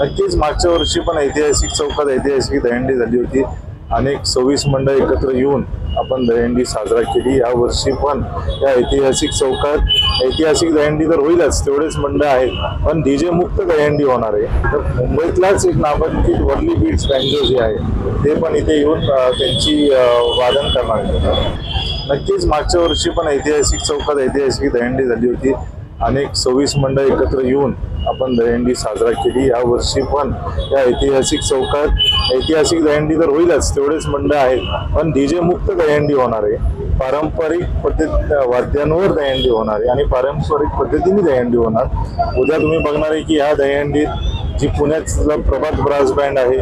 नक्कीच मागच्या वर्षी पण ऐतिहासिक चौकात ऐतिहासिक दहंडी झाली होती. अनेक सव्वीस मंडळ एकत्र येऊन आपण दहीहंडी साजरा केली. या वर्षी पण या ऐतिहासिक चौकात ऐतिहासिक दहंडी तर होईलच तेवढेच मंडळ आहेत. पण डीजे मुक्त दहंडी होणार आहे. तर मुंबईतलाच एक नामांकित वर्ली बीट्स बँजो जे आहे ते पण इथे येऊन त्यांची वादन करणार आहेत. नक्कीच मागच्या वर्षी पण ऐतिहासिक चौकात ऐतिहासिक दहंडी झाली होती. अनेक सव्वीस मंडळ एकत्र येऊन आपण दहीहंडी साजरा केली. या वर्षी पण या ऐतिहासिक चौकात ऐतिहासिक दहीहंडी तर होईलच तेवढेच मंडळ आहेत. पण डीजे मुक्त दहीहंडी होणार आहे. पारंपरिक पद्धत वाद्यांवर दहीहंडी होणार आहे आणि पारंपरिक पद्धतीने दहीहंडी होणार. उद्या तुम्ही बघणार आहे की ह्या दहीहंडीत जी पुण्यातला प्रभात ब्रास बँड आहे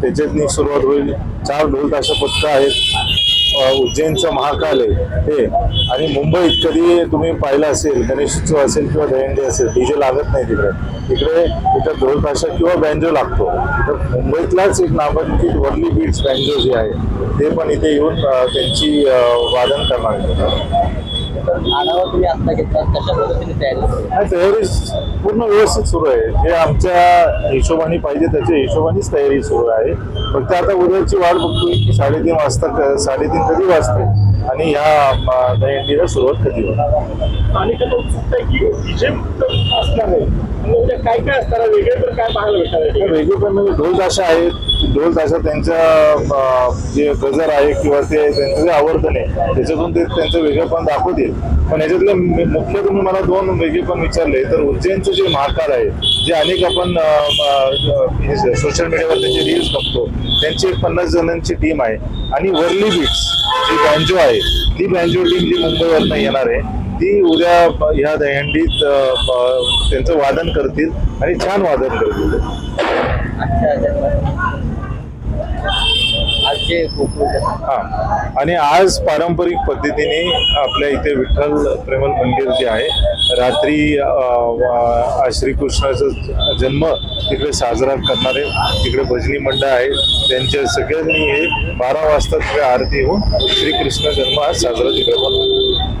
त्याच्यातनी सुरुवात होईल. चार ढोल ताशा पथकं आहेत. उज्जैनचं महाकाल आहे हे आणि मुंबईत कधी तुम्ही पाहिलं असेल गणेश उत्सव असेल किंवा दहीहंडी असेल डीजे लागत नाही तिकडे. तिकडे इथं ढोलताशा किंवा बँजो लागतो. तर मुंबईतलाच एक नामांकित वर्ली बीट्स बँजो जे आहे ते पण इथे येऊन त्यांची वादन करणार आढावा तुम्ही आता घेतला कशा पद्धतीने तयारी तयारी पूर्ण व्यवस्थित सुरू आहे. जे आमच्या हिशोबाने पाहिजे त्याच्या हिशोबानेच तयारी सुरू आहे. फक्त आता उद्याची वाट बघतोय की साडेतीन वाजता साडेतीन कधी वाजते आणि ह्या दहीहंडीला सुरुवात कधी होणार? आणि काय काय असणार आहे. वेगळे तर काय पाहायला भेटणार आहे? वेगळे पण म्हणजे ढोल ताशा आहेत. ढोल ताशा त्यांच्या जे गजर आहे किंवा ते त्यांचं जे आवर्तन आहे त्याच्यातून ते त्यांचं वेगळेपण दाखवतील. पण याच्यातले मुख्य तुम्ही मला दोन वेगळेपण विचारले तर उज्जैनचं जे महाकाल आहे जे अनेक आपण सोशल मीडियावर त्याचे रील्स बघतो त्यांची एक पन्नास जणांची टीम आहे. आणि वर्ली बीट्स जी बँजो आहे ती बँजो टीम जी मुंबईवरनं येणार आहे. ती उद्या ह्या ब- त्यांचं वादन करतील आणि छान वादन करतील. हा. आणि आज पारंपरिक पद्धतीने आपल्या इथे विठ्ठल प्रेमल मंदिर जे आहे रात्री श्रीकृष्णाचा जन्म तिकडे साजरा करणारे तिकडे भजनी मंडळ आहे. त्यांच्या सगळ्यांनी हे बारा वाजता तिकडे आरती होऊन श्रीकृष्ण जन्म आज साजरा तिकडे